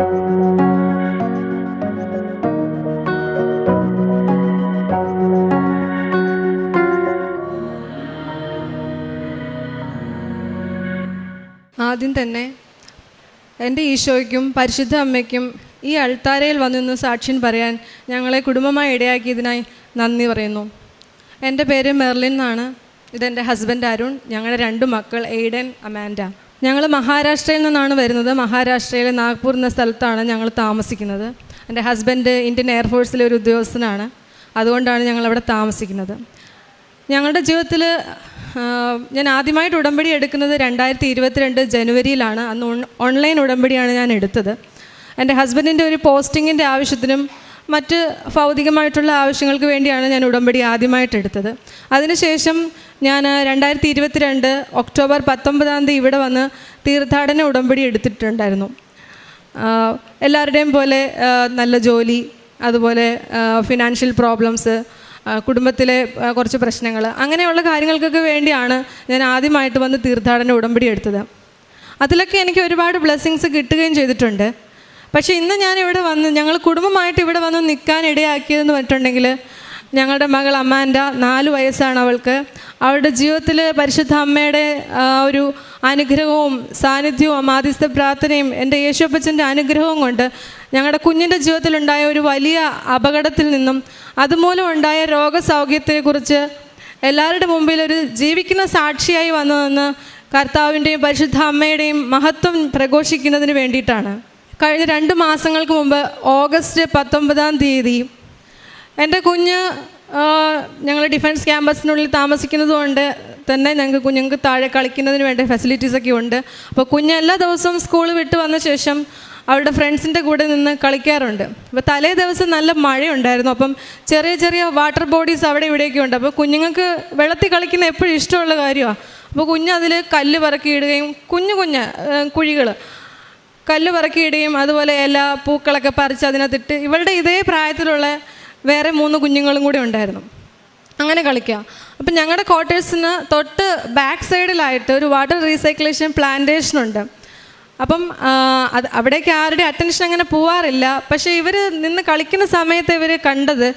ആദ്യം തന്നെ എന്റെ ഈശോയ്ക്കും പരിശുദ്ധ അമ്മയ്ക്കും ഈ അൾത്താരയിൽ വന്നിരുന്ന് സാക്ഷ്യം പറയാൻ ഞങ്ങളെ കുടുംബമായി ഇടയാക്കിയതിനായി നന്ദി പറയുന്നു. എന്റെ പേര് മെർലിൻ എന്നാണ്. ഇതെന്റെ ഹസ്ബൻഡ് അരുൺ. ഞങ്ങളുടെ രണ്ട് മക്കൾ എയ്ഡൻ അമാൻഡ. ഞങ്ങൾ മഹാരാഷ്ട്രയിൽ നിന്നാണ് വരുന്നത്. മഹാരാഷ്ട്രയിലെ നാഗ്പൂർ എന്ന സ്ഥലത്താണ് ഞങ്ങൾ താമസിക്കുന്നത്. എന്റെ ഹസ്ബൻഡ് ഇന്ത്യൻ എയർഫോഴ്സിലെ ഒരു ഉദ്യോഗസ്ഥനാണ്. അതുകൊണ്ടാണ് ഞങ്ങളവിടെ താമസിക്കുന്നത്. ഞങ്ങളുടെ ജീവിതത്തിൽ ഞാൻ ആദ്യമായിട്ട് ഉടമ്പടി എടുക്കുന്നത് രണ്ടായിരത്തി ഇരുപത്തിരണ്ട് ജനുവരിയിലാണ്. അന്ന് ഓൺലൈൻ ഉടമ്പടിയാണ് ഞാൻ എടുത്തത്. എന്റെ ഹസ്ബൻഡിന്റെ ഒരു പോസ്റ്റിങ്ങിന്റെ ആവശ്യത്തിനും മറ്റ് ഭൗതികമായിട്ടുള്ള ആവശ്യങ്ങൾക്ക് വേണ്ടിയാണ് ഞാൻ ഉടമ്പടി ആദ്യമായിട്ട് എടുത്തത്. അതിനുശേഷം ഞാൻ രണ്ടായിരത്തി ഇരുപത്തിരണ്ട് ഒക്ടോബർ പത്തൊമ്പതാം തീയതി ഇവിടെ വന്ന് തീർത്ഥാടന ഉടമ്പടി എടുത്തിട്ടുണ്ടായിരുന്നു. എല്ലാവരുടെയും പോലെ നല്ല ജോലി അതുപോലെ ഫിനാൻഷ്യൽ പ്രോബ്ലംസ് കുടുംബത്തിലെ കുറച്ച് പ്രശ്നങ്ങൾ അങ്ങനെയുള്ള കാര്യങ്ങൾക്കൊക്കെ വേണ്ടിയാണ് ഞാൻ ആദ്യമായിട്ട് വന്ന് തീർത്ഥാടന ഉടമ്പടി എടുത്തത്. അതിലൊക്കെ എനിക്ക് ഒരുപാട് ബ്ലെസ്സിങ്സ് കിട്ടുകയും ചെയ്തിട്ടുണ്ട്. പക്ഷേ ഇന്ന് ഞാൻ ഇവിടെ വന്ന് ഞങ്ങൾ കുടുംബമായിട്ട് ഇവിടെ വന്ന് നിൽക്കാൻ ഇടയാക്കിയതെന്ന് പറഞ്ഞിട്ടുണ്ടെങ്കിൽ ഞങ്ങളുടെ മകൾ അമ്മാന്റെ നാല് വയസ്സാണ് അവൾക്ക്. അവളുടെ ജീവിതത്തിൽ പരിശുദ്ധ അമ്മയുടെ ഒരു അനുഗ്രഹവും സാന്നിധ്യവും മാധ്യസ്ഥ പ്രാർത്ഥനയും എന്റെ യേശുപ്പച്ചന്റെ അനുഗ്രഹവും കൊണ്ട് ഞങ്ങളുടെ കുഞ്ഞിന്റെ ജീവിതത്തിലുണ്ടായ ഒരു വലിയ അപകടത്തിൽ നിന്നും അതുമൂലം ഉണ്ടായ രോഗസൗഖ്യത്തെക്കുറിച്ച് എല്ലാവരുടെ മുമ്പിൽ ഒരു ജീവിക്കുന്ന സാക്ഷിയായി വന്നതെന്ന് കർത്താവിന്റെയും പരിശുദ്ധ അമ്മയുടെയും മഹത്വം പ്രഘോഷിക്കുന്നതിന് വേണ്ടിയിട്ടാണ്. കഴിഞ്ഞ രണ്ട് മാസങ്ങൾക്ക് മുമ്പ് ഓഗസ്റ്റ് പത്തൊമ്പതാം തീയതി എന്റെ കുഞ്ഞ് ഞങ്ങൾ ഡിഫൻസ് ക്യാമ്പസിനുള്ളിൽ താമസിക്കുന്നതുകൊണ്ട് തന്നെ ഞങ്ങൾക്ക് കുഞ്ഞുങ്ങൾക്ക് താഴെ കളിക്കുന്നതിന് വേണ്ട ഫെസിലിറ്റീസൊക്കെ ഉണ്ട്. അപ്പോൾ കുഞ്ഞ് എല്ലാ ദിവസവും സ്കൂൾ വിട്ട് വന്ന ശേഷം അവരുടെ ഫ്രണ്ട്സിന്റെ കൂടെ നിന്ന് കളിക്കാറുണ്ട്. അപ്പോൾ തലേ ദിവസം നല്ല മഴയുണ്ടായിരുന്നു. അപ്പം ചെറിയ ചെറിയ വാട്ടർ ബോഡീസ് അവിടെ ഇവിടെയൊക്കെ ഉണ്ട്. അപ്പോൾ കുഞ്ഞുങ്ങൾക്ക് വെള്ളത്തിൽ കളിക്കുന്ന എപ്പോഴും ഇഷ്ടമുള്ള കാര്യമാണ് അപ്പോൾ കുഞ്ഞ് അതിൽ കല്ല് പറക്കി ഇടുകയും കുഞ്ഞു കുഞ്ഞ് കുഴികൾ കല്ല് പറക്കിയിടുകയും അതുപോലെ എല്ലാ പൂക്കളൊക്കെ പറിച്ച് അതിനകത്തിട്ട് ഇവളുടെ ഇതേ പ്രായത്തിലുള്ള വേറെ മൂന്ന് കുഞ്ഞുങ്ങളും കൂടി ഉണ്ടായിരുന്നു. അങ്ങനെ കളിക്കുക. അപ്പം ഞങ്ങളുടെ ക്വാർട്ടേഴ്സിന് തൊട്ട് ബാക്ക് സൈഡിലായിട്ട് ഒരു വാട്ടർ റീസൈക്ലേഷൻ പ്ലാന്റേഷൻ ഉണ്ട്. അപ്പം അത് അവിടേക്ക് ആരുടെ അറ്റൻഷൻ അങ്ങനെ പോവാറില്ല. പക്ഷേ ഇവർ നിന്ന് കളിക്കുന്ന സമയത്ത് ഇവർ കണ്ടത്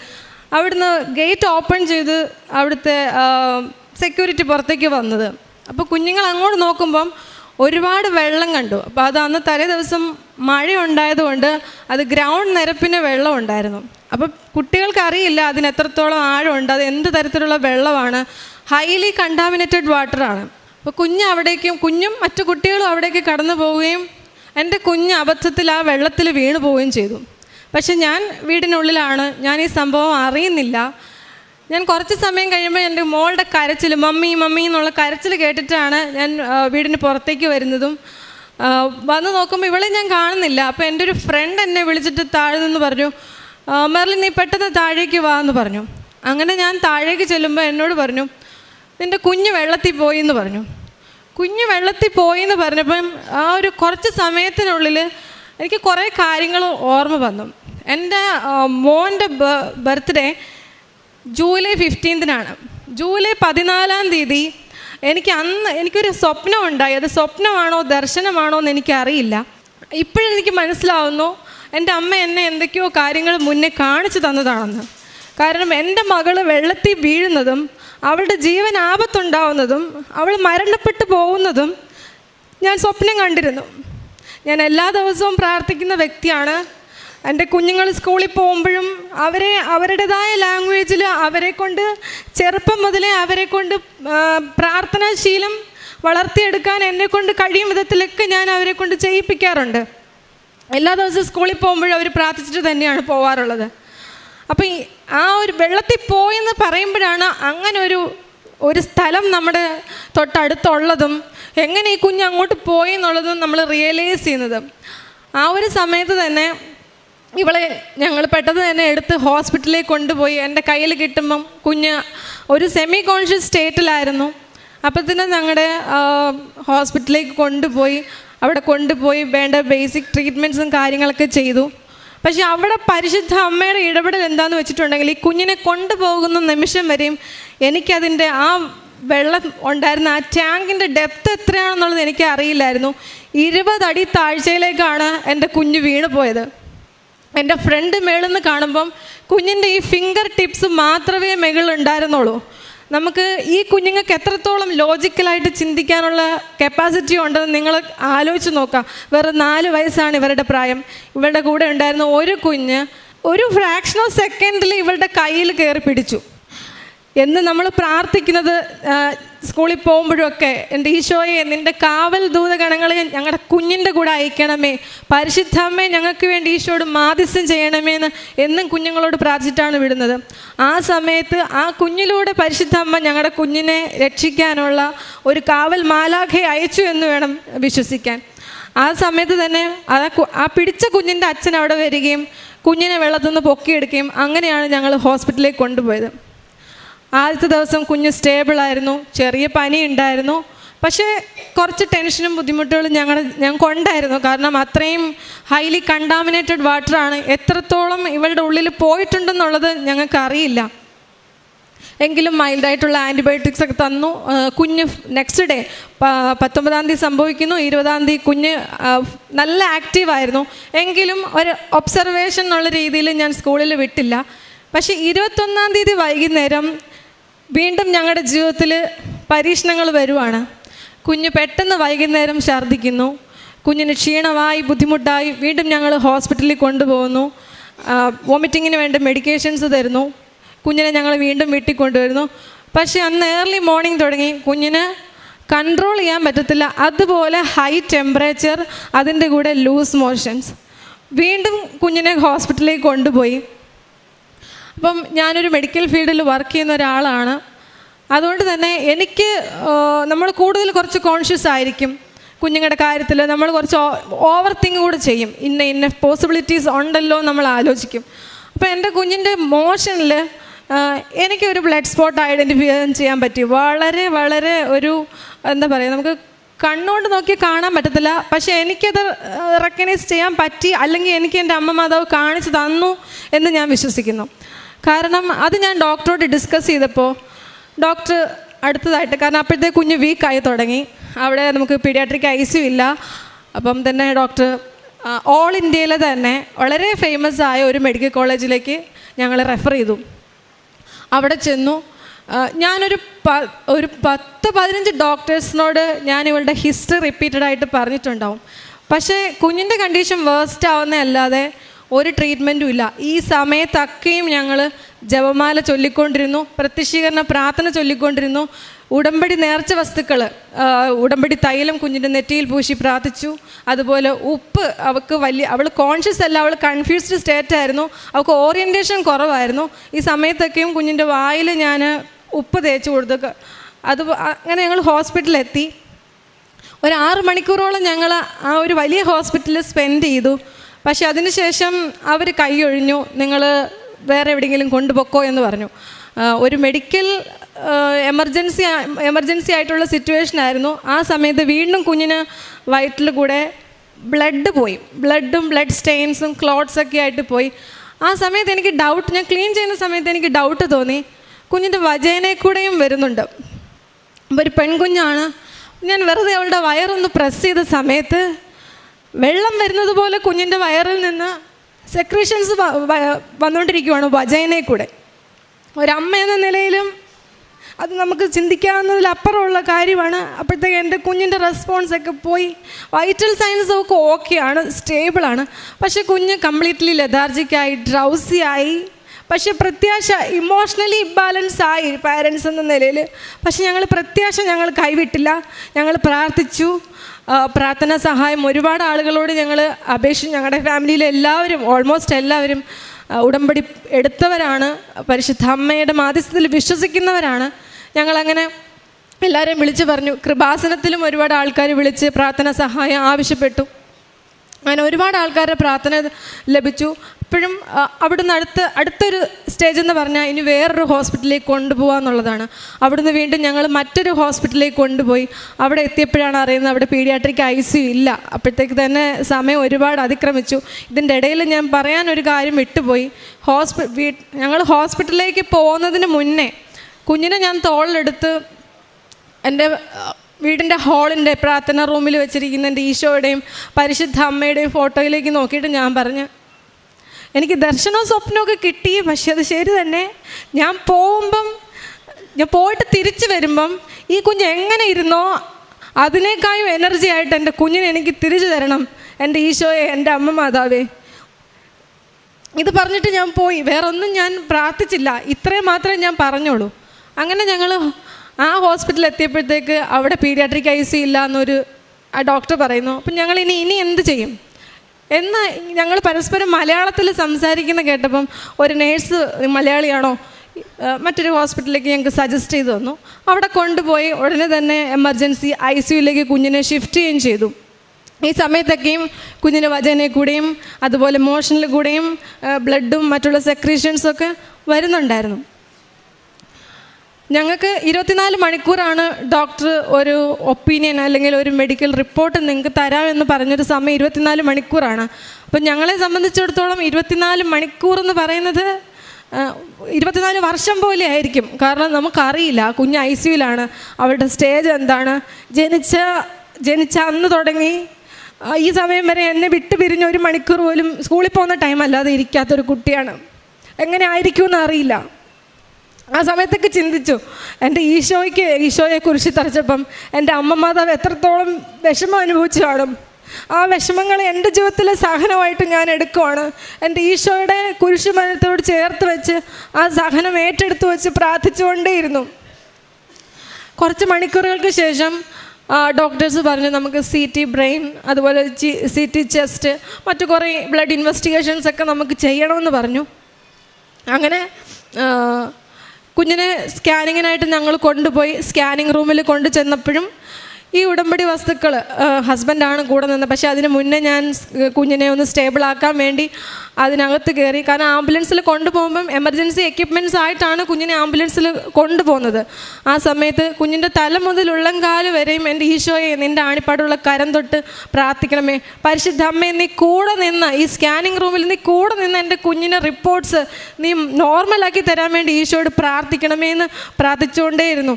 അവിടുന്ന് ഗേറ്റ് ഓപ്പൺ ചെയ്ത് അവിടുത്തെ സെക്യൂരിറ്റി പുറത്തേക്ക് വന്നത്. അപ്പോൾ കുഞ്ഞുങ്ങൾ അങ്ങോട്ട് നോക്കുമ്പം ഒരുപാട് വെള്ളം കണ്ടു. അപ്പോൾ അത് അന്ന് തലേ ദിവസം മഴ ഉണ്ടായതുകൊണ്ട് അത് ഗ്രൗണ്ട് നിരപ്പിന് വെള്ളം ഉണ്ടായിരുന്നു. അപ്പോൾ കുട്ടികൾക്കറിയില്ല അതിന് എത്രത്തോളം ആഴമുണ്ട് അത് എന്ത് തരത്തിലുള്ള വെള്ളമാണ്. ഹൈലി കണ്ടാമിനേറ്റഡ് വാട്ടറാണ് അപ്പോൾ കുഞ്ഞ് അവിടേക്കും കുഞ്ഞും മറ്റു കുട്ടികളും അവിടേക്ക് കടന്നു പോവുകയും എന്റെ കുഞ്ഞ് അബദ്ധത്തിൽ ആ വെള്ളത്തിൽ വീണു പോവുകയും ചെയ്തു. പക്ഷെ ഞാൻ വീടിനുള്ളിലാണ്. ഞാൻ ഈ സംഭവം അറിയുന്നില്ല. ഞാൻ കുറച്ച് സമയം കഴിയുമ്പോൾ എന്റെ മോളുടെ കരച്ചിൽ മമ്മി മമ്മി എന്നുള്ള കരച്ചിൽ കേട്ടിട്ടാണ് ഞാൻ വീടിന് പുറത്തേക്ക് വരുന്നതും. വന്ന് നോക്കുമ്പോൾ ഇവളെ ഞാൻ കാണുന്നില്ല. അപ്പോൾ എന്റെ ഒരു ഫ്രണ്ട് എന്നെ വിളിച്ചിട്ട് താഴെ നിന്ന് പറഞ്ഞു മെർലി നീ പെട്ടെന്ന് താഴേക്ക് വാ എന്ന് പറഞ്ഞു. അങ്ങനെ ഞാൻ താഴേക്ക് ചെല്ലുമ്പോൾ എന്നോട് പറഞ്ഞു നിന്റെ കുഞ്ഞ് വെള്ളത്തിൽ പോയി എന്ന് പറഞ്ഞു. കുഞ്ഞ് വെള്ളത്തിൽ പോയി എന്ന് പറഞ്ഞപ്പം ആ ഒരു കുറച്ച് സമയത്തിനുള്ളിൽ എനിക്ക് കുറേ കാര്യങ്ങൾ ഓർമ്മ വന്നു. എന്റെ മോന്റെ ബർത്ത്ഡേ ജൂലൈ ഫിഫ്റ്റീൻത്തിനാണ് ജൂലൈ പതിനാലാം തീയതി എനിക്ക് അന്ന് എനിക്കൊരു സ്വപ്നം ഉണ്ടായി അത് സ്വപ്നമാണോ ദർശനമാണോ എന്ന് എനിക്കറിയില്ല. ഇപ്പോഴെനിക്ക് മനസ്സിലാവുന്നു എന്റെ അമ്മ എന്നെ എന്തൊക്കെയോ കാര്യങ്ങൾ മുന്നേ കാണിച്ചു തന്നതാണെന്ന്. കാരണം എന്റെ മകൾ വെള്ളത്തിൽ വീഴുന്നതും അവളുടെ ജീവൻ ആപത്തുണ്ടാവുന്നതും അവൾ മരണപ്പെട്ടു പോകുന്നതും ഞാൻ സ്വപ്നം കണ്ടിരുന്നു. ഞാൻ എല്ലാ ദിവസവും പ്രാർത്ഥിക്കുന്ന വ്യക്തിയാണ്. എന്റെ കുഞ്ഞുങ്ങൾ സ്കൂളിൽ പോകുമ്പോഴും അവരെ അവരുടേതായ ലാംഗ്വേജിൽ അവരെ കൊണ്ട് ചെറുപ്പം മുതലേ അവരെ കൊണ്ട് പ്രാർത്ഥനാശീലം വളർത്തിയെടുക്കാൻ എന്നെ കൊണ്ട് കഴിയും വിധത്തിലൊക്കെ ഞാൻ അവരെ കൊണ്ട് ചെയ്യിപ്പിക്കാറുണ്ട്. എല്ലാ ദിവസവും സ്കൂളിൽ പോകുമ്പോഴും അവർ പ്രാർത്ഥിച്ചിട്ട് തന്നെയാണ് പോവാറുള്ളത്. അപ്പം ആ ഒരു വെള്ളത്തിൽ പോയെന്ന് പറയുമ്പോഴാണ് അങ്ങനെ ഒരു ഒരു സ്ഥലം നമ്മുടെ തൊട്ടടുത്തുള്ളതും എങ്ങനെ ഈ കുഞ്ഞ് അങ്ങോട്ട് പോയി എന്നുള്ളതും നമ്മൾ റിയലൈസ് ചെയ്യുന്നത്. ആ ഒരു സമയത്ത് തന്നെ ഇവളെ ഞങ്ങൾ പെട്ടെന്ന് തന്നെ എടുത്ത് ഹോസ്പിറ്റലിലേക്ക് കൊണ്ടുപോയി. എന്റെ കയ്യിൽ കിട്ടുമ്പം കുഞ്ഞ് ഒരു സെമി കോൺഷ്യസ് സ്റ്റേറ്റിലായിരുന്നു അപ്പത്തിന് ഞങ്ങളുടെ ഹോസ്പിറ്റലിലേക്ക് കൊണ്ടുപോയി. അവിടെ കൊണ്ടുപോയി വേണ്ട ബേസിക് ട്രീറ്റ്മെന്റ്സും കാര്യങ്ങളൊക്കെ ചെയ്തു. പക്ഷെ അവിടെ പരിശുദ്ധ അമ്മയുടെ ഇടപെടൽ എന്താണെന്ന് വെച്ചിട്ടുണ്ടെങ്കിൽ ഈ കുഞ്ഞിനെ കൊണ്ടുപോകുന്ന നിമിഷം വരെയും എനിക്കതിന്റെ ആ വെള്ളം ഉണ്ടായിരുന്ന ആ ടാങ്കിന്റെ ഡെപ്ത് എത്രയാണെന്നുള്ളത് എനിക്ക് അറിയില്ലായിരുന്നു ഇരുപതടി താഴ്ചയിലേക്കാണ് എന്റെ കുഞ്ഞ് വീണ് പോയത് എന്റെ ഫ്രണ്ട് മേളിൽ നിന്ന് കാണുമ്പം കുഞ്ഞിന്റെ ഈ ഫിംഗർ ടിപ്സ് മാത്രമേ മുകളിലുണ്ടായിരുന്നുള്ളൂ നമുക്ക് ഈ കുഞ്ഞുങ്ങൾക്ക് എത്രത്തോളം ലോജിക്കലായിട്ട് ചിന്തിക്കാനുള്ള കപ്പാസിറ്റി ഉണ്ടെന്ന് നിങ്ങൾ ആലോചിച്ച് നോക്കാം വെറും നാല് വയസ്സാണ് ഇവരുടെ പ്രായം. ഇവരുടെ കൂടെ ഉണ്ടായിരുന്ന ഒരു കുഞ്ഞ് ഒരു ഫ്രാക്ഷൻ ഓഫ് സെക്കൻഡിൽ ഇവരുടെ കയ്യിൽ കയറി പിടിച്ചു. എന്ന് നമ്മൾ പ്രാർത്ഥിക്കുന്നത് സ്കൂളിൽ പോകുമ്പോഴൊക്കെ എന്റെ ഈശോയെ നിന്റെ കാവൽ ദൂതഗണങ്ങളെ ഞങ്ങളുടെ കുഞ്ഞിന്റെ കൂടെ അയക്കണമേ. പരിശുദ്ധമ്മേ ഞങ്ങൾക്ക് വേണ്ടി ഈശോയോട് മാധ്യസ്ഥം ചെയ്യണമേ എന്ന് എന്നും കുഞ്ഞുങ്ങളോട് പ്രാർത്ഥിച്ചിട്ടാണ് വിടുന്നത്. ആ സമയത്ത് ആ കുഞ്ഞിലൂടെ പരിശുദ്ധമ്മ ഞങ്ങളുടെ കുഞ്ഞിനെ രക്ഷിക്കാനുള്ള ഒരു കാവൽ മാലാഖയെ അയച്ചു എന്ന് വേണം വിശ്വസിക്കാൻ. ആ സമയത്ത് തന്നെ ആ ആ പിടിച്ച കുഞ്ഞിന്റെ അച്ഛൻ അവിടെ വരികയും കുഞ്ഞിനെ വെള്ളത്തിൽ നിന്ന് പൊക്കിയെടുക്കുകയും അങ്ങനെയാണ് ഞങ്ങൾ ഹോസ്പിറ്റലിലേക്ക് കൊണ്ടുപോയത്. ആദ്യത്തെ ദിവസം കുഞ്ഞ് സ്റ്റേബിളായിരുന്നു ചെറിയ പനി ഉണ്ടായിരുന്നു. പക്ഷേ കുറച്ച് ടെൻഷനും ബുദ്ധിമുട്ടുകളും ഞങ്ങൾ ഞങ്ങൾക്ക് ഉണ്ടായിരുന്നു കാരണം അത്രയും ഹൈലി കണ്ടാമിനേറ്റഡ് വാട്ടറാണ് എത്രത്തോളം ഇവളുടെ ഉള്ളിൽ പോയിട്ടുണ്ടെന്നുള്ളത് ഞങ്ങൾക്ക് അറിയില്ല. എങ്കിലും മൈൽഡായിട്ടുള്ള ആന്റിബയോട്ടിക്സ് ഒക്കെ തന്നു. കുഞ്ഞ് നെക്സ്റ്റ് ഡേ പത്തൊമ്പതാം തീയതി സംഭവിക്കുന്നു. ഇരുപതാം തീയതി കുഞ്ഞ് നല്ല ആക്റ്റീവായിരുന്നു എങ്കിലും ഒരു ഒബ്സർവേഷൻ എന്നുള്ള രീതിയിൽ ഞാൻ സ്കൂളിൽ വിട്ടില്ല. പക്ഷേ ഇരുപത്തൊന്നാം തീയതി വൈകുന്നേരം വീണ്ടും ഞങ്ങളുടെ ജീവിതത്തിൽ പരീക്ഷണങ്ങൾ വരുവാണ്. കുഞ്ഞ് പെട്ടെന്ന് വൈകുന്നേരം ഛർദ്ദിക്കുന്നു. കുഞ്ഞിന് ക്ഷീണമായി ബുദ്ധിമുട്ടായി വീണ്ടും ഞങ്ങൾ ഹോസ്പിറ്റലിൽ കൊണ്ടുപോകുന്നു. വോമിറ്റിങ്ങിന് വേണ്ട മെഡിക്കേഷൻസ് തരുന്നു. കുഞ്ഞിനെ ഞങ്ങൾ വീണ്ടും വീട്ടിൽ കൊണ്ടുവരുന്നു. പക്ഷേ അന്ന് ഏർലി മോർണിംഗ് തുടങ്ങി. കുഞ്ഞിന് കൺട്രോൾ ചെയ്യാൻ പറ്റത്തില്ല. അതുപോലെ ഹൈ ടെമ്പറേച്ചർ അതിന്റെ കൂടെ ലൂസ് മോഷൻസ് വീണ്ടും കുഞ്ഞിനെ ഹോസ്പിറ്റലിലേക്ക് കൊണ്ടുപോയി. അപ്പം ഞാനൊരു മെഡിക്കൽ ഫീൽഡിൽ വർക്ക് ചെയ്യുന്ന ഒരാളാണ്. അതുകൊണ്ട് തന്നെ എനിക്ക് നമ്മൾ കൂടുതൽ കുറച്ച് കോൺഷ്യസ് ആയിരിക്കും കുഞ്ഞുങ്ങളുടെ കാര്യത്തിൽ. നമ്മൾ കുറച്ച് ഓവർ തിങ്ക് കൂടെ ചെയ്യും. ഇന്ന ഇന്ന പോസിബിലിറ്റീസ് ഉണ്ടല്ലോ നമ്മൾ ആലോചിക്കും. അപ്പോൾ എന്റെ കുഞ്ഞിന്റെ മോഷനിൽ എനിക്കൊരു ബ്ലഡ് സ്പോട്ട് ഐഡന്റിഫൈ ചെയ്യാൻ പറ്റി. വളരെ വളരെ ഒരു എന്താ പറയുക നമുക്ക് കണ്ണുകൊണ്ട് നോക്കി കാണാൻ പറ്റത്തില്ല. പക്ഷേ എനിക്കത് റെക്കഗ്നൈസ് ചെയ്യാൻ പറ്റി അല്ലെങ്കിൽ എനിക്ക് എന്റെ അമ്മ മാതാവ് കാണിച്ചു തന്നു എന്ന് ഞാൻ വിശ്വസിക്കുന്നു. കാരണം അത് ഞാൻ ഡോക്ടറോട് ഡിസ്കസ് ചെയ്തപ്പോൾ ഡോക്ടർ അടുത്തതായിട്ട് കാരണം അപ്പോഴത്തെ കുഞ്ഞ് വീക്കായി തുടങ്ങി. അവിടെ നമുക്ക് പീഡിയാട്രിക് ഐ സി ഇല്ല. അപ്പം തന്നെ ഡോക്ടർ ഓൾ ഇന്ത്യയിലെ തന്നെ വളരെ ഫേമസ് ആയ ഒരു മെഡിക്കൽ കോളേജിലേക്ക് ഞങ്ങൾ റെഫർ ചെയ്തു. അവിടെ ചെന്നു. ഞാനൊരു പ ഒരു പത്ത് പതിനഞ്ച് ഡോക്ടേഴ്സിനോട് ഞാൻ ഇവളുടെ ഹിസ്റ്ററി റിപ്പീറ്റഡ് ആയിട്ട് പറഞ്ഞിട്ടുണ്ടാവും. പക്ഷേ കുഞ്ഞിന്റെ കണ്ടീഷൻ വേസ്റ്റ് ആവുന്നതല്ലാതെ ഒരു ട്രീറ്റ്മെന്റും ഇല്ല. ഈ സമയത്തൊക്കെയും ഞങ്ങൾ ജപമാല ചൊല്ലിക്കൊണ്ടിരുന്നു പ്രത്യക്ഷീകരണ പ്രാർത്ഥന ചൊല്ലിക്കൊണ്ടിരുന്നു. ഉടമ്പടി നേർച്ച വസ്തുക്കൾ ഉടമ്പടി തൈലം കുഞ്ഞിന്റെ നെറ്റിയിൽ പൂശി പ്രാർത്ഥിച്ചു. അതുപോലെ ഉപ്പ് അവൾക്ക് വലിയ അവൾ കോൺഷ്യസ് അല്ല അവൾ കൺഫ്യൂസ്ഡ് സ്റ്റേറ്റ് ആയിരുന്നു. അവൾക്ക് ഓറിയന്റേഷൻ കുറവായിരുന്നു. ഈ സമയത്തൊക്കെയും കുഞ്ഞിന്റെ വായിൽ ഞാൻ ഉപ്പ് തേച്ച് കൊടുത്തു അത് അങ്ങനെ ഞങ്ങൾ ഹോസ്പിറ്റലിലെത്തി. ഒരു ആറ് മണിക്കൂറോളം ഞങ്ങൾ ആ ഒരു വലിയ ഹോസ്പിറ്റലിൽ സ്പെൻഡ് ചെയ്തു. പക്ഷെ അതിനുശേഷം അവർ കൈയൊഴിഞ്ഞു നിങ്ങൾ വേറെ എവിടെയെങ്കിലും കൊണ്ടുപോക്കോ എന്ന് പറഞ്ഞു. ഒരു മെഡിക്കൽ എമർജൻസി എമർജൻസി ആയിട്ടുള്ള സിറ്റുവേഷൻ ആയിരുന്നു. ആ സമയത്ത് വീണ്ടും കുഞ്ഞിന് വയറ്റിൽ കൂടെ ബ്ലഡ് പോയി. ബ്ലഡും ബ്ലഡ് സ്റ്റെയിൻസും ക്ലോട്ട്സൊക്കെ ആയിട്ട് പോയി. ആ സമയത്ത് എനിക്ക് ഡൗട്ട് ഞാൻ ക്ലീൻ ചെയ്യുന്ന സമയത്ത് എനിക്ക് ഡൗട്ട് തോന്നി. കുഞ്ഞിന്റെ വജേനെ കൂടെയും വരുന്നുണ്ട്. ഒരു പെൺകുഞ്ഞാണ് ഞാൻ വെറുതെ അവളുടെ വയറൊന്ന് പ്രസ് ചെയ്ത സമയത്ത് വെള്ളം വരുന്നത് പോലെ കുഞ്ഞിന്റെ വയറിൽ നിന്ന് സെക്രീഷൻസ് വന്നുകൊണ്ടിരിക്കുവാണ് വചേനെ കൂടെ. ഒരമ്മ എന്ന നിലയിലും അത് നമുക്ക് ചിന്തിക്കാവുന്നതിലപ്പുറമുള്ള കാര്യമാണ്. അപ്പോഴത്തേക്ക് എന്റെ കുഞ്ഞിന്റെ റെസ്പോൺസൊക്കെ പോയി. വൈറ്റൽ സയൻസ് ഒക്കെ ഓക്കെയാണ് സ്റ്റേബിളാണ് പക്ഷേ കുഞ്ഞ് കംപ്ലീറ്റ്ലി ലെതാർജിക്കായി ഡ്രൗസി ആയി. പക്ഷേ പ്രത്യാശ ഇമോഷണലി ഇംബാലൻസ് ആയി പാരൻസ് എന്ന നിലയിൽ. പക്ഷെ ഞങ്ങൾ പ്രത്യാശ ഞങ്ങൾ കൈവിട്ടില്ല. ഞങ്ങൾ പ്രാർത്ഥിച്ചു. പ്രാർത്ഥനാ സഹായം ഒരുപാട് ആളുകളോട് ഞങ്ങൾ അപേക്ഷിച്ചു. ഞങ്ങളുടെ ഫാമിലിയിലെ എല്ലാവരും ഓൾമോസ്റ്റ് എല്ലാവരും ഉടമ്പടി എടുത്തവരാണ്. പരിശുദ്ധ അമ്മയുടെ മാധ്യസ്ഥത്തിൽ വിശ്വസിക്കുന്നവരാണ്. ഞങ്ങളങ്ങനെ എല്ലാവരെയും വിളിച്ച് പറഞ്ഞു. കൃപാസനത്തിലും ഒരുപാട് ആൾക്കാർ വിളിച്ച് പ്രാർത്ഥന സഹായം ആവശ്യപ്പെട്ടു. അങ്ങനെ ഒരുപാട് ആൾക്കാരുടെ പ്രാർത്ഥന ലഭിച്ചു. അപ്പോഴും ആ, അവിടുന്ന് അടുത്ത അടുത്തൊരു സ്റ്റേജ് എന്ന് പറഞ്ഞാൽ ഇനി വേറൊരു ഹോസ്പിറ്റലിലേക്ക് കൊണ്ടുപോകുക എന്നുള്ളതാണ്. അവിടുന്ന് വീണ്ടും ഞങ്ങൾ മറ്റൊരു ഹോസ്പിറ്റലിലേക്ക് കൊണ്ടുപോയി. അവിടെ എത്തിയപ്പോഴാണ് അറിയുന്നത് അവിടെ പീഡിയാട്രിക് ഐ സി ഇല്ല. അപ്പോഴത്തേക്ക് തന്നെ സമയം ഒരുപാട് അതിക്രമിച്ചു. ഇതിന്റെ ഇടയിൽ ഞാൻ പറയാനൊരു കാര്യം വിട്ടുപോയി. ഹോസ്പി വീ ഞങ്ങൾ ഹോസ്പിറ്റലിലേക്ക് പോകുന്നതിന് മുന്നേ കുഞ്ഞിനെ ഞാൻ തോളിലെടുത്ത് എന്റെ വീടിന്റെ ഹാളിന്റെ പ്രാർത്ഥന റൂമിൽ വെച്ചിരിക്കുന്ന എന്റെ ഈശോയുടെയും പരിശുദ്ധ അമ്മയുടെയും ഫോട്ടോയിലേക്ക് നോക്കിയിട്ട് ഞാൻ പറഞ്ഞു എനിക്ക് ദർശനവും സ്വപ്നമൊക്കെ കിട്ടി പക്ഷെ അത് ശരി തന്നെ. ഞാൻ പോകുമ്പം ഞാൻ പോയിട്ട് തിരിച്ചു വരുമ്പം ഈ കുഞ്ഞ് എങ്ങനെ ഇരുന്നോ അതിനേക്കാളും എനർജി ആയിട്ട് എന്റെ കുഞ്ഞിനെ എനിക്ക് തിരിച്ചു തരണം. എന്റെ ഈശോയെ എന്റെ അമ്മ മാതാവേ. ഇത് പറഞ്ഞിട്ട് ഞാൻ പോയി. വേറൊന്നും ഞാൻ പ്രാർത്ഥിച്ചില്ല. ഇത്രയും മാത്രമേ ഞാൻ പറഞ്ഞോളൂ അങ്ങനെ ഞങ്ങൾ ആ ഹോസ്പിറ്റലിൽ എത്തിയപ്പോഴത്തേക്ക് അവിടെ പീഡിയാട്രിക് ഐ സി ഇല്ല എന്നൊരു ആ ഡോക്ടർ പറയുന്നു. അപ്പം ഞങ്ങൾ ഇനി ഇനി എന്ത് ചെയ്യും? എന്ന് ഞങ്ങൾ പരസ്പരം മലയാളത്തിൽ സംസാരിക്കുന്ന കേട്ടപ്പം ഒരു നേഴ്സ് മലയാളിയാണോ മറ്റൊരു ഹോസ്പിറ്റലിലേക്ക് ഞങ്ങൾക്ക് സജസ്റ്റ് ചെയ്തു തന്നു. അവിടെ കൊണ്ടുപോയി ഉടനെ തന്നെ എമർജൻസി ഐ സിയുയിലേക്ക് കുഞ്ഞിനെ ഷിഫ്റ്റ് ചെയ്യുകയും ചെയ്തു. ഈ സമയത്തൊക്കെയും കുഞ്ഞിന്റെ വചനയിൽ കൂടെയും അതുപോലെ മോഷനിൽ കൂടെയും ബ്ലഡും മറ്റുള്ള സെക്രീഷൻസൊക്കെ വരുന്നുണ്ടായിരുന്നു. ഞങ്ങൾക്ക് ഇരുപത്തിനാല് മണിക്കൂറാണ് ഡോക്ടർ ഒരു ഒപ്പീനിയൻ അല്ലെങ്കിൽ ഒരു മെഡിക്കൽ റിപ്പോർട്ട് നിങ്ങൾക്ക് തരാമെന്ന് പറഞ്ഞൊരു സമയം ഇരുപത്തിനാല് മണിക്കൂറാണ്. അപ്പം ഞങ്ങളെ സംബന്ധിച്ചിടത്തോളം ഇരുപത്തിനാല് മണിക്കൂർ എന്ന് പറയുന്നത് ഇരുപത്തിനാല് വർഷം പോലെ ആയിരിക്കും. കാരണം നമുക്കറിയില്ല കുഞ്ഞ് ഐ സിയുലാണ് അവരുടെ സ്റ്റേജ് എന്താണ്? ജനിച്ച ജനിച്ച അന്ന് തുടങ്ങി ഈ സമയം വരെ എന്നെ വിട്ടു പിരിഞ്ഞ ഒരു മണിക്കൂർ പോലും സ്കൂളിൽ പോകുന്ന ടൈം അല്ലാതെ ഇരിക്കാത്തൊരു കുട്ടിയാണ്. എങ്ങനെ ആയിരിക്കുമെന്ന് അറിയില്ല. ആ സമയത്തൊക്കെ ചിന്തിച്ചു എന്റെ ഈശോയ്ക്ക് ഈശോയെ കുറിച്ച് തറച്ചപ്പം എന്റെ അമ്മ മാതാവ് എത്രത്തോളം വിഷമം അനുഭവിച്ചു കാണും. ആ വിഷമങ്ങൾ എന്റെ ജീവിതത്തിലെ സഹനമായിട്ട് ഞാൻ എടുക്കുവാണ്. എന്റെ ഈശോയുടെ കുരിശുമരത്തോട് ചേർത്ത് വെച്ച് ആ സഹനം ഏറ്റെടുത്ത് വെച്ച് പ്രാർത്ഥിച്ചുകൊണ്ടേയിരുന്നു. കുറച്ച് മണിക്കൂറുകൾക്ക് ശേഷം ഡോക്ടേഴ്സ് പറഞ്ഞു നമുക്ക് സി ടി ബ്രെയിൻ അതുപോലെ സി ടി ചെസ്റ്റ് മറ്റു കുറേ ബ്ലഡ് ഇൻവെസ്റ്റിഗേഷൻസ് ഒക്കെ നമുക്ക് ചെയ്യണമെന്ന് പറഞ്ഞു. അങ്ങനെ കുഞ്ഞിനെ സ്കാനിങ്ങിനായിട്ട് ഞങ്ങൾ കൊണ്ടുപോയി സ്കാനിങ് റൂമിൽ കൊണ്ടു ചെന്നപ്പോഴും ഈ ഉടമ്പടി വസ്തുക്കൾ ഹസ്ബൻഡാണ് കൂടെ നിന്നത് പക്ഷേ അതിന് മുന്നേ ഞാൻ കുഞ്ഞിനെ ഒന്ന് സ്റ്റേബിൾ ആക്കാൻ വേണ്ടി അതിനകത്ത് കയറി കാരണം ആംബുലൻസിൽ കൊണ്ടുപോകുമ്പം എമർജൻസി എക്യുപ്മെന്റ്സ് ആയിട്ടാണ് കുഞ്ഞിനെ ആംബുലൻസിൽ കൊണ്ടുപോകുന്നത്. ആ സമയത്ത് കുഞ്ഞിന്റെ തല മുതൽ ഉള്ളംകാൽ വരെയും എന്റെ ഈശോയെ നിന്റെ ആണിപ്പാടുള്ള കരം തൊട്ട് പ്രാർത്ഥിക്കണമേ. പരിശുദ്ധ അമ്മേ നീ കൂടെ നിന്ന് ഈ സ്കാനിങ് റൂമിൽ നീ കൂടെ നിന്ന് എന്റെ കുഞ്ഞിന്റെ റിപ്പോർട്ട്സ് നീ നോർമലാക്കി തരാൻ വേണ്ടി ഈശോയോട് പ്രാർത്ഥിക്കണമേ എന്ന് പ്രാർത്ഥിച്ചുകൊണ്ടേയിരുന്നു.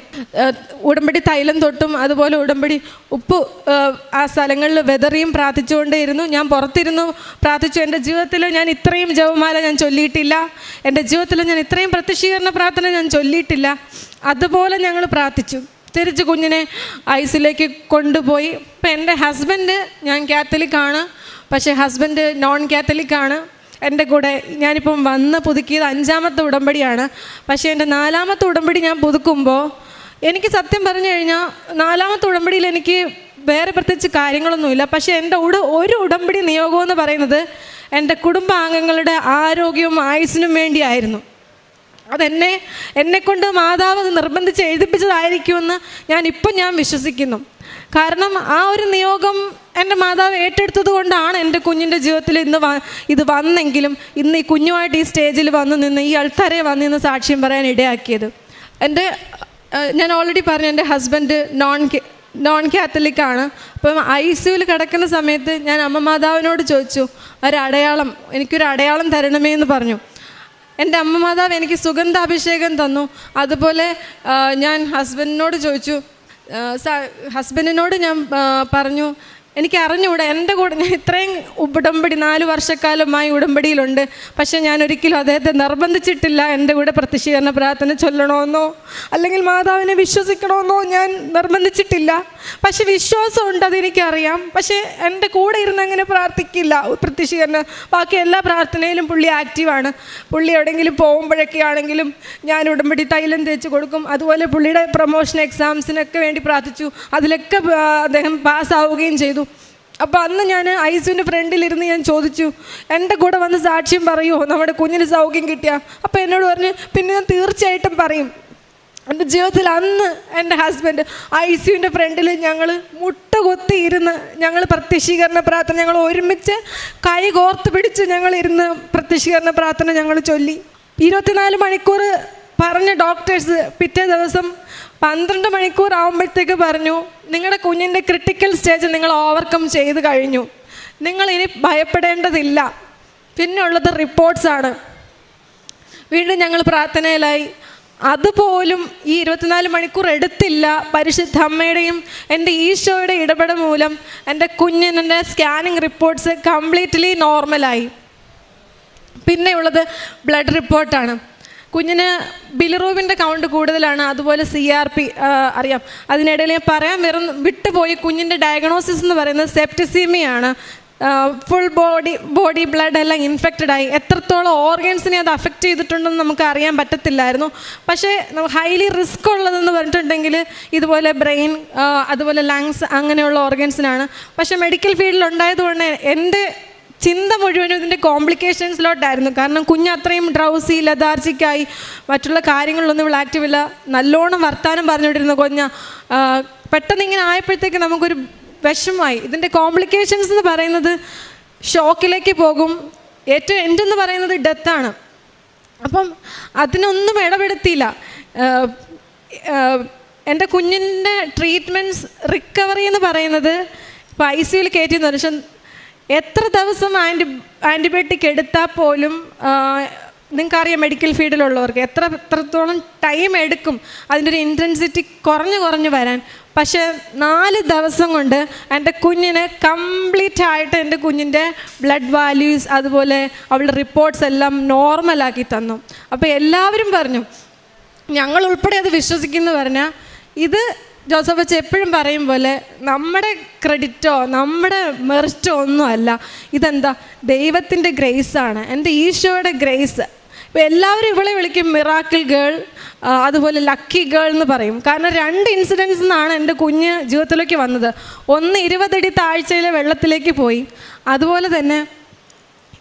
ഉടമ്പടി തൈലം തൊട്ടും അതുപോലെ ഉടമ്പടി ഉപ്പ് ആ സ്ഥലങ്ങളിൽ വെതറിയും പ്രാർത്ഥിച്ചുകൊണ്ടേയിരുന്നു. ഞാൻ പുറത്തിരുന്നു പ്രാർത്ഥിച്ചു. എന്റെ ജീവിതത്തിൽ ഞാൻ ഇത്രയും ജപമാല ഞാൻ ചൊല്ലിയിട്ടില്ല. എന്റെ ജീവിതത്തിൽ ഞാൻ ഇത്രയും പ്രത്യക്ഷീകരണ പ്രാർത്ഥന ഞാൻ ചൊല്ലിയിട്ടില്ല. അതുപോലെ ഞങ്ങൾ പ്രാർത്ഥിച്ചു. തിരിച്ച് കുഞ്ഞിനെ ഐസിലേക്ക് കൊണ്ടുപോയി. ഇപ്പം എന്റെ ഹസ്ബൻഡ് ഞാൻ കാത്തലിക്കാണ്. പക്ഷേ ഹസ്ബൻഡ് നോൺ കാത്തലിക്കാണ്. എന്റെ കൂടെ ഞാനിപ്പം വന്ന് പുതുക്കിയത് അഞ്ചാമത്തെ ഉടമ്പടിയാണ്. പക്ഷേ എന്റെ നാലാമത്തെ ഉടമ്പടി ഞാൻ പുതുക്കുമ്പോൾ എനിക്ക് സത്യം പറഞ്ഞു കഴിഞ്ഞാൽ നാലാമത്തെ ഉടമ്പടിയിൽ എനിക്ക് വേറെ പ്രത്യേകിച്ച് കാര്യങ്ങളൊന്നുമില്ല. പക്ഷേ എന്റെ ഉട ഒരു ഉടമ്പടി നിയോഗം എന്ന് പറയുന്നത് എന്റെ കുടുംബാംഗങ്ങളുടെ ആരോഗ്യവും ആയുസ്സിനും വേണ്ടിയായിരുന്നു. അതെന്നെ എന്നെക്കൊണ്ട് മാതാവ് നിർബന്ധിച്ച് എഴുതിപ്പിച്ചതായിരിക്കുമെന്ന് ഞാൻ ഇപ്പം ഞാൻ വിശ്വസിക്കുന്നു. കാരണം ആ ഒരു നിയോഗം എന്റെ മാതാവ് ഏറ്റെടുത്തത് കൊണ്ടാണ് എന്റെ കുഞ്ഞിന്റെ ജീവിതത്തിൽ ഇന്ന് ഇത് വന്നെങ്കിലും ഇന്ന് ഈ കുഞ്ഞുമായിട്ട് ഈ സ്റ്റേജിൽ വന്നു നിന്ന് ഈ അൾത്താരെ വന്ന് നിന്ന് സാക്ഷ്യം പറയാൻ ഇടയാക്കിയത്. എന്റെ ഞാൻ ഓൾറെഡി പറഞ്ഞു എന്റെ ഹസ്ബൻഡ് നോൺ നോൺ കാത്തലിക് ആണ്. അപ്പം ഐ സിയുവിൽ കിടക്കുന്ന സമയത്ത് ഞാൻ അമ്മ മാതാവിനോട് ചോദിച്ചു ഒരടയാളം എനിക്കൊരു അടയാളം തരണമേ എന്ന് പറഞ്ഞു. എന്റെ അമ്മ മാതാവ് എനിക്ക് സുഗന്ധാഭിഷേകം തന്നു. അതുപോലെ ഞാൻ ഹസ്ബൻഡിനോട് ചോദിച്ചു ഹസ്ബൻഡിനോട് ഞാൻ പറഞ്ഞു എനിക്ക് അറിഞ്ഞുകൂടെ എന്റെ കൂടെ ഞാൻ ഇത്രയും ഉടമ്പടി നാല് വർഷക്കാലമായി ഉടമ്പടിയിലുണ്ട്. പക്ഷേ ഞാൻ ഒരിക്കലും അദ്ദേഹത്തെ നിർബന്ധിച്ചിട്ടില്ല എന്റെ കൂടെ പ്രത്യക്ഷീകരണ പ്രാർത്ഥന ചൊല്ലണമെന്നോ അല്ലെങ്കിൽ മാതാവിനെ വിശ്വസിക്കണമെന്നോ ഞാൻ നിർബന്ധിച്ചിട്ടില്ല. പക്ഷെ വിശ്വാസമുണ്ട് അതെനിക്കറിയാം. പക്ഷേ എന്റെ കൂടെ ഇരുന്ന് അങ്ങനെ പ്രാർത്ഥിക്കില്ല പ്രത്യക്ഷീകരണം ബാക്കി എല്ലാ പ്രാർത്ഥനയിലും പുള്ളി ആക്റ്റീവാണ്. പുള്ളി എവിടെയെങ്കിലും പോകുമ്പോഴൊക്കെ ആണെങ്കിലും ഞാൻ ഉടമ്പടി തൈലം തേച്ച് കൊടുക്കും. അതുപോലെ പുള്ളിയുടെ പ്രൊമോഷൻ എക്സാംസിനൊക്കെ വേണ്ടി പ്രാർത്ഥിച്ചു. അതിലൊക്കെ അദ്ദേഹം പാസ്സാവുകയും ചെയ്തു. അപ്പോൾ അന്ന് ഞാൻ ഐസുവിന്റെ ഫ്രണ്ടിലിരുന്ന് ഞാൻ ചോദിച്ചു എന്റെ കൂടെ വന്ന് സാക്ഷ്യം പറയുമോ നമ്മുടെ കുഞ്ഞിന് സൗഖ്യം കിട്ടിയ? അപ്പോൾ എന്നോട് പറഞ്ഞ് പിന്നെ ഞാൻ തീർച്ചയായിട്ടും പറയും. എന്റെ ജീവിതത്തിൽ അന്ന് എന്റെ ഹസ്ബൻഡ് ഐ സിയുവിന്റെ ഫ്രണ്ടിൽ ഞങ്ങൾ മുട്ടുകൊത്തി ഇരുന്ന് ഞങ്ങൾ പ്രത്യക്ഷീകരണ പ്രാർത്ഥന ഞങ്ങൾ ഒരുമിച്ച് കൈ കോർത്ത് പിടിച്ച് ഞങ്ങൾ ഇരുന്ന് പ്രത്യക്ഷീകരണ പ്രാർത്ഥന ഞങ്ങൾ ചൊല്ലി. ഇരുപത്തിനാല് മണിക്കൂർ പറഞ്ഞ ഡോക്ടേഴ്സ് പിറ്റേ ദിവസം പന്ത്രണ്ട് മണിക്കൂർ ആകുമ്പോഴത്തേക്ക് പറഞ്ഞു നിങ്ങളുടെ കുഞ്ഞിന്റെ ക്രിട്ടിക്കൽ സ്റ്റേജ് നിങ്ങൾ ഓവർകം ചെയ്ത് കഴിഞ്ഞു. നിങ്ങൾ ഇനി ഭയപ്പെടേണ്ടതില്ല. പിന്നെ ഉള്ളത് റിപ്പോർട്ട്സാണ് വീണ്ടും ഞങ്ങൾ പ്രാർത്ഥനയിലായി. അതുപോലും ഈ ഇരുപത്തിനാല് മണിക്കൂർ എടുത്തില്ല. പരിശുദ്ധ അമ്മയുടെയും എന്റെ ഈശോയുടെ ഇടപെടൽ മൂലം എന്റെ കുഞ്ഞിന്റെ സ്കാനിങ് റിപ്പോർട്ട്സ് കംപ്ലീറ്റ്ലി നോർമലായി പിന്നെയുള്ളത് ബ്ലഡ് റിപ്പോർട്ടാണ് കുഞ്ഞിന് ബിലിറൂബിന്റെ കൗണ്ട് കൂടുതലാണ്. അതുപോലെ സി ആർ പി അറിയാം. അതിനിടയിൽ ഞാൻ പറയാൻ വെറും വിട്ടുപോയി കുഞ്ഞിന്റെ ഡയഗ്നോസിസ് എന്ന് പറയുന്നത് സെപ്റ്റിസീമിയാണ് ഫുൾ ബോഡി ബോഡി ബ്ലഡ് എല്ലാം ഇൻഫെക്റ്റഡ് ആയി. എത്രത്തോളം ഓർഗൻസിനെ അത് അഫക്റ്റ് ചെയ്തിട്ടുണ്ടെന്ന് നമുക്ക് അറിയാൻ പറ്റത്തില്ലായിരുന്നു. പക്ഷേ ഹൈലി റിസ്ക് ഉള്ളതെന്ന് പറഞ്ഞിട്ടുണ്ടെങ്കിൽ ഇതുപോലെ ബ്രെയിൻ അതുപോലെ ലങ്സ് അങ്ങനെയുള്ള ഓർഗൻസിനാണ് പക്ഷേ മെഡിക്കൽ ഫീൽഡിൽ ഉണ്ടായതുകൊണ്ട് എന്റെ ചിന്ത മുഴുവനും ഇതിന്റെ കോംപ്ലിക്കേഷൻസിലോട്ടായിരുന്നു കാരണം കുഞ്ഞ് അത്രയും ഡ്രൗസി ലതാർജിക്കായി മറ്റുള്ള കാര്യങ്ങളിലൊന്നും ഇവിടെ ആക്റ്റീവ് ഇല്ല. നല്ലോണം വർത്താനം പറഞ്ഞുകൊണ്ടിരുന്ന കുഞ്ഞ പെട്ടെന്ന് ഇങ്ങനെ ആയപ്പോഴത്തേക്ക് നമുക്കൊരു വിഷമമായി. ഇതിന്റെ കോംപ്ലിക്കേഷൻസ് എന്ന് പറയുന്നത് ഷോക്കിലേക്ക് പോകും. ഏറ്റവും എന്റെ എന്ന് പറയുന്നത് ഡെത്താണ് അപ്പം അതിനൊന്നും ഇടപെടുത്തിയില്ല. എന്റെ കുഞ്ഞിന്റെ ട്രീറ്റ്മെന്റ്സ് റിക്കവറി എന്ന് പറയുന്നത് ഇപ്പോൾ ഐ സിയിൽ കയറ്റിയെന്ന് പക്ഷെ എത്ര ദിവസം ആന്റി ആന്റിബയോട്ടിക് എടുത്താൽ പോലും നിങ്ങൾക്കറിയാം മെഡിക്കൽ ഫീൽഡിലുള്ളവർക്ക് എത്ര എത്രത്തോളം ടൈം എടുക്കും അതിന്റെ ഒരു ഇന്റൻസിറ്റി കുറഞ്ഞു കുറഞ്ഞു വരാൻ. പക്ഷേ നാല് ദിവസം കൊണ്ട് എന്റെ കുഞ്ഞിന് കംപ്ലീറ്റ് ആയിട്ട് എന്റെ കുഞ്ഞിന്റെ ബ്ലഡ് വാല്യൂസ് അതുപോലെ അവളുടെ റിപ്പോർട്ട്സ് എല്ലാം നോർമലാക്കി തന്നു. അപ്പോൾ എല്ലാവരും പറഞ്ഞു ഞങ്ങൾ ഉൾപ്പെടെ അത് വിശ്വസിക്കുന്നു പറഞ്ഞാൽ ഇത് ജോസഫ് എപ്പോഴും പറയും പോലെ നമ്മുടെ ക്രെഡിറ്റോ നമ്മുടെ മെറിറ്റോ ഒന്നുമല്ല. ഇതെന്താ? ദൈവത്തിന്റെ ഗ്രേസാണ്. എന്റെ ഈശോയുടെ ഗ്രേസ്. ഇപ്പോൾ എല്ലാവരും ഇവളെ വിളിക്കും മിറാക്കിൾ ഗേൾ അതുപോലെ ലക്കി ഗേൾ എന്ന് പറയും. കാരണം രണ്ട് ഇൻസിഡൻസ് നിന്നാണ് എന്റെ കുഞ്ഞ് ജീവിതത്തിലേക്ക് വന്നത്. ഒന്ന് ഇരുപതടി താഴ്ചയിലെ വെള്ളത്തിലേക്ക് പോയി. അതുപോലെ തന്നെ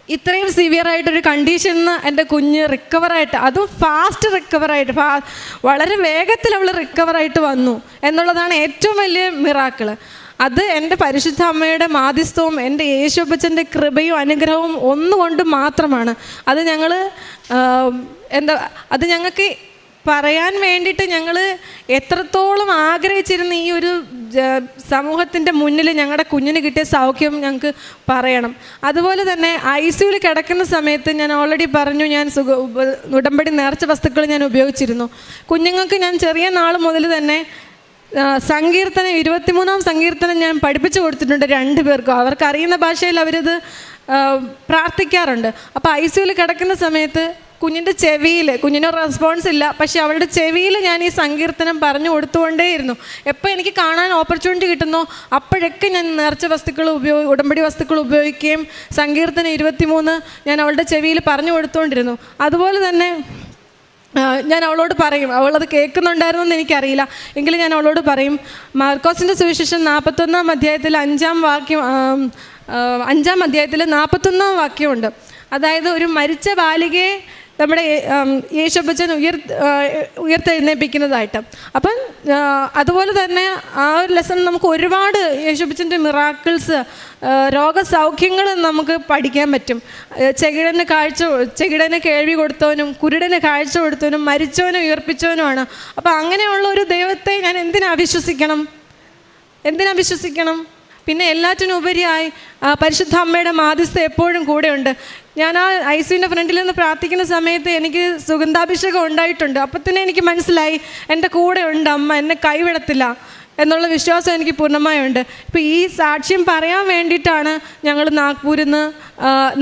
ഇത്രയും സിവിയർ ആയിട്ടൊരു കണ്ടീഷനിൽ എന്റെ കുഞ്ഞ് റിക്കവറായിട്ട് അതും ഫാസ്റ്റ് റിക്കവറായിട്ട് ഫാ വളരെ വേഗത്തിൽ അവൾ റിക്കവറായിട്ട് വന്നു എന്നുള്ളതാണ് ഏറ്റവും വലിയ മിറാക്കിൾ അത് എന്റെ പരിശുദ്ധ അമ്മയുടെ മാധ്യസ്ഥവും എന്റെ യേശുപ്പച്ചന്റെ കൃപയും അനുഗ്രഹവും ഒന്നുകൊണ്ട് മാത്രമാണ്. അത് ഞങ്ങൾ എന്താ അത് ഞങ്ങൾക്ക് പറയാൻ വേണ്ടിയിട്ട് ഞങ്ങൾ എത്രത്തോളം ആഗ്രഹിച്ചിരുന്ന ഈ ഒരു സമൂഹത്തിന്റെ മുന്നിൽ ഞങ്ങളുടെ കുഞ്ഞിന് കിട്ടിയ സൗഖ്യം ഞങ്ങൾക്ക് പറയണം. അതുപോലെ തന്നെ ഐ സിയുയിൽ കിടക്കുന്ന സമയത്ത് ഞാൻ ഓൾറെഡി പറഞ്ഞു ഞാൻ സുഖ ഉടമ്പടി നേർച്ച വസ്തുക്കൾ ഞാൻ ഉപയോഗിച്ചിരുന്നു. കുഞ്ഞുങ്ങൾക്ക് ഞാൻ ചെറിയ നാൾ മുതൽ തന്നെ സങ്കീർത്തനം ഇരുപത്തിമൂന്നാം സങ്കീർത്തനം ഞാൻ പഠിപ്പിച്ചു കൊടുത്തിട്ടുണ്ട് രണ്ട് പേർക്കും. അവർക്ക് അറിയുന്ന ഭാഷയിൽ അവരത് പ്രാർത്ഥിക്കാറുണ്ട്. അപ്പോൾ ഐ സിയുയിൽ കിടക്കുന്ന സമയത്ത് കുഞ്ഞിന്റെ ചെവിയിൽ കുഞ്ഞിന് റെസ്പോൺസ് ഇല്ല. പക്ഷേ അവളുടെ ചെവിയിൽ ഞാൻ ഈ സങ്കീർത്തനം പറഞ്ഞു കൊടുത്തുകൊണ്ടേയിരുന്നു. എപ്പോൾ എനിക്ക് കാണാൻ ഓപ്പർച്യൂണിറ്റി കിട്ടുന്നോ അപ്പോഴൊക്കെ ഞാൻ നേർച്ച വസ്തുക്കൾ ഉപയോഗി ഉടമ്പടി വസ്തുക്കൾ ഉപയോഗിക്കുകയും സങ്കീർത്തനം ഇരുപത്തിമൂന്ന് ഞാൻ അവളുടെ ചെവിയിൽ പറഞ്ഞു കൊടുത്തുകൊണ്ടിരുന്നു. അതുപോലെ തന്നെ ഞാൻ അവളോട് പറയും അവളത് കേൾക്കുന്നുണ്ടായിരുന്നു എന്ന് എനിക്കറിയില്ല. എങ്കിലും ഞാൻ അവളോട് പറയും മാർക്കോസിന്റെ സുവിശേഷം നാൽപ്പത്തൊന്നാം അധ്യായത്തിൽ അഞ്ചാം വാക്യം അഞ്ചാം അധ്യായത്തിൽ നാൽപ്പത്തൊന്നാം വാക്യമുണ്ട്. അതായത് ഒരു മരിച്ച ബാലികയെ നമ്മുടെ യേശുബച്ചൻ ഉയർ ഉയർത്തെഴുന്നേപ്പിക്കുന്നതായിട്ട് അപ്പം അതുപോലെ തന്നെ ആ ഒരു ലെസൺ നമുക്ക് ഒരുപാട് യേശുബച്ചന്റെ മിറാക്കിൾസ് രോഗസൗഖ്യങ്ങൾ നമുക്ക് പഠിക്കാൻ പറ്റും. ചെകിടന് കാഴ്ച ചെകിടന് കേൾവി കൊടുത്തവനും കുരുടന് കാഴ്ച കൊടുത്തവനും മരിച്ചവനും ഉയർപ്പിച്ചവനുമാണ്. അപ്പോൾ അങ്ങനെയുള്ള ഒരു ദൈവത്തെ ഞാൻ എന്തിനാ വിശ്വസിക്കണം? എന്തിനാ വിശ്വസിക്കണം? പിന്നെ എല്ലാറ്റിനും ഉപരിയായി പരിശുദ്ധ അമ്മയുടെ മാധ്യസ്ഥ എപ്പോഴും കൂടെയുണ്ട്. ഞാൻ ആ ഐ സിന്റെ ഫ്രണ്ടിൽ നിന്ന് പ്രാർത്ഥിക്കുന്ന സമയത്ത് എനിക്ക് സുഗന്ധാഭിഷേകം ഉണ്ടായിട്ടുണ്ട്. അപ്പം തന്നെ എനിക്ക് മനസ്സിലായി എന്റെ കൂടെ ഉണ്ട് അമ്മ എന്നെ കൈവിടത്തില്ല എന്നുള്ള വിശ്വാസം എനിക്ക് പൂർണമായുണ്ട്. ഇപ്പോൾ ഈ സാക്ഷ്യം പറയാൻ വേണ്ടിയിട്ടാണ് ഞങ്ങൾ നാഗ്പൂരിൽ നിന്ന്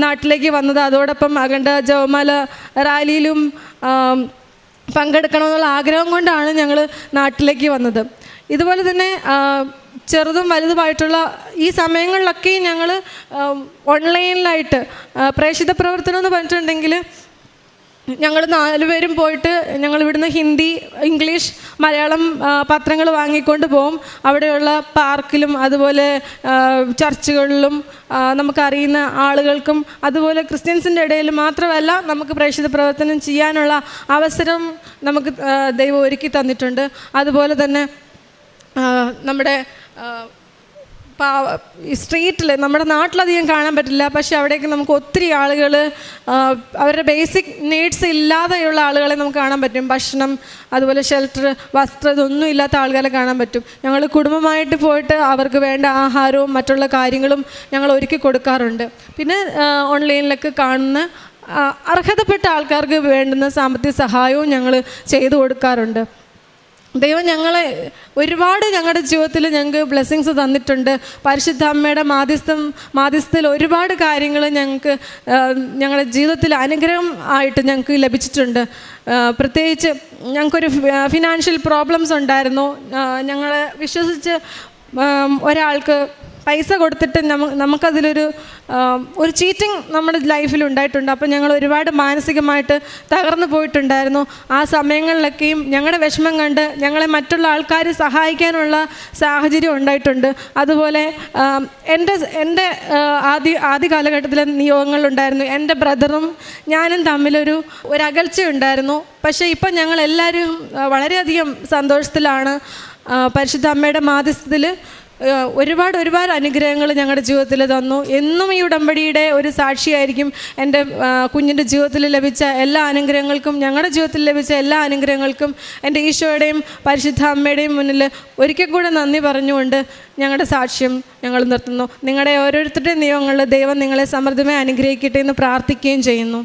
നാട്ടിലേക്ക് വന്നത്. അതോടൊപ്പം അഖണ്ഡ ജവമാല റാലിയിലും പങ്കെടുക്കണമെന്നുള്ള ആഗ്രഹം കൊണ്ടാണ് ഞങ്ങൾ നാട്ടിലേക്ക് വന്നത്. ഇതുപോലെ തന്നെ ചെറുതും വലുതുമായിട്ടുള്ള ഈ സമയങ്ങളിലൊക്കെ ഞങ്ങൾ ഓൺലൈനിലായിട്ട് പ്രേക്ഷിത പ്രവർത്തനം എന്ന് പറഞ്ഞിട്ടുണ്ടെങ്കിൽ ഞങ്ങൾ നാലുപേരും പോയിട്ട് ഞങ്ങൾ ഇവിടുന്ന് ഹിന്ദി ഇംഗ്ലീഷ് മലയാളം പത്രങ്ങൾ വാങ്ങിക്കൊണ്ട് പോകും. അവിടെയുള്ള പാർക്കിലും അതുപോലെ ചർച്ചുകളിലും നമുക്കറിയുന്ന ആളുകൾക്കും അതുപോലെ ക്രിസ്ത്യൻസിന്റെ ഇടയിൽ മാത്രമല്ല നമുക്ക് പ്രേക്ഷിത പ്രവർത്തനം ചെയ്യാനുള്ള അവസരം നമുക്ക് ദൈവം ഒരുക്കി തന്നിട്ടുണ്ട്. അതുപോലെ തന്നെ നമ്മുടെ സ്ട്രീറ്റിൽ നമ്മുടെ നാട്ടിലധികം കാണാൻ പറ്റില്ല. പക്ഷേ അവിടെയൊക്കെ നമുക്ക് ഒത്തിരി ആളുകൾ അവരുടെ ബേസിക് നീഡ്സ് ഇല്ലാതെയുള്ള ആളുകളെ നമുക്ക് കാണാൻ പറ്റും. ഭക്ഷണം അതുപോലെ ഷെൽട്ടർ വസ്ത്രം ഇതൊന്നും ഇല്ലാത്ത ആളുകളെ കാണാൻ പറ്റും. ഞങ്ങൾ കുടുംബമായിട്ട് പോയിട്ട് അവർക്ക് വേണ്ട ആഹാരവും മറ്റുള്ള കാര്യങ്ങളും ഞങ്ങൾ ഒരുക്കി കൊടുക്കാറുണ്ട്. പിന്നെ ഓൺലൈനിലൊക്കെ കാണുന്ന അർഹതപ്പെട്ട ആൾക്കാർക്ക് വേണ്ടുന്ന സാമ്പത്തിക സഹായവും ഞങ്ങൾ ചെയ്തു കൊടുക്കാറുണ്ട്. ദൈവം ഞങ്ങളെ ഒരുപാട് ഞങ്ങളുടെ ജീവിതത്തിൽ ഞങ്ങൾക്ക് ബ്ലെസ്സിങ്സ് തന്നിട്ടുണ്ട്. പരിശുദ്ധ അമ്മയുടെ മാധ്യസ്ഥം മാധ്യസ്ഥത്തിൽ ഒരുപാട് കാര്യങ്ങൾ ഞങ്ങൾക്ക് ഞങ്ങളുടെ ജീവിതത്തിൽ അനുഗ്രഹം ആയിട്ട് ഞങ്ങൾക്ക് ലഭിച്ചിട്ടുണ്ട്. പ്രത്യേകിച്ച് ഞങ്ങൾക്കൊരു ഫിനാൻഷ്യൽ പ്രോബ്ലംസ് ഉണ്ടായിരുന്നു. ഞങ്ങളെ വിശ്വസിച്ച് ഒരാൾക്ക് പൈസ കൊടുത്തിട്ട് നമുക്ക് നമുക്കതിലൊരു ഒരു ചീറ്റിംഗ് നമ്മുടെ ലൈഫിൽ ഉണ്ടായിട്ടുണ്ട്. അപ്പോൾ ഞങ്ങൾ ഒരുപാട് മാനസികമായിട്ട് തകർന്നു പോയിട്ടുണ്ടായിരുന്നു. ആ സമയങ്ങളിലൊക്കെയും ഞങ്ങളുടെ വിഷമം കണ്ട് ഞങ്ങളെ മറ്റുള്ള ആൾക്കാർ സഹായിക്കാനുള്ള സാഹചര്യം ഉണ്ടായിട്ടുണ്ട്. അതുപോലെ എന്റെ എന്റെ ആദ്യ ആദ്യ കാലഘട്ടത്തിലെ നിയോഗങ്ങളുണ്ടായിരുന്നു എന്റെ ബ്രദറും ഞാനും തമ്മിലൊരു ഒരു അകൽച്ചയുണ്ടായിരുന്നു പക്ഷേ ഇപ്പം ഞങ്ങളെല്ലാവരും വളരെയധികം സന്തോഷത്തിലാണ്. പരിശുദ്ധ അമ്മയുടെ മാധ്യസ്ഥത്തിൽ ഒരുപാട് ഒരുപാട് അനുഗ്രഹങ്ങൾ ഞങ്ങളുടെ ജീവിതത്തിൽ തന്നു. എന്നും ഈ ഉടമ്പടിയുടെ ഒരു സാക്ഷിയായിരിക്കും എന്റെ കുഞ്ഞിന്റെ ജീവിതത്തിൽ ലഭിച്ച എല്ലാ അനുഗ്രഹങ്ങൾക്കും ഞങ്ങളുടെ ജീവിതത്തിൽ ലഭിച്ച എല്ലാ അനുഗ്രഹങ്ങൾക്കും എന്റെ ഈശോയുടെയും പരിശുദ്ധ അമ്മയുടെയും മുന്നിൽ ഒരിക്കൽ കൂടെ നന്ദി പറഞ്ഞുകൊണ്ട് ഞങ്ങളുടെ സാക്ഷ്യം ഞങ്ങൾ നിർത്തുന്നു. നിങ്ങളുടെ ഓരോരുത്തരുടെയും നിയമങ്ങളിൽ ദൈവം നിങ്ങളെ സമൃദ്ധമായി അനുഗ്രഹിക്കട്ടെ എന്ന് പ്രാർത്ഥിക്കുകയും ചെയ്യുന്നു.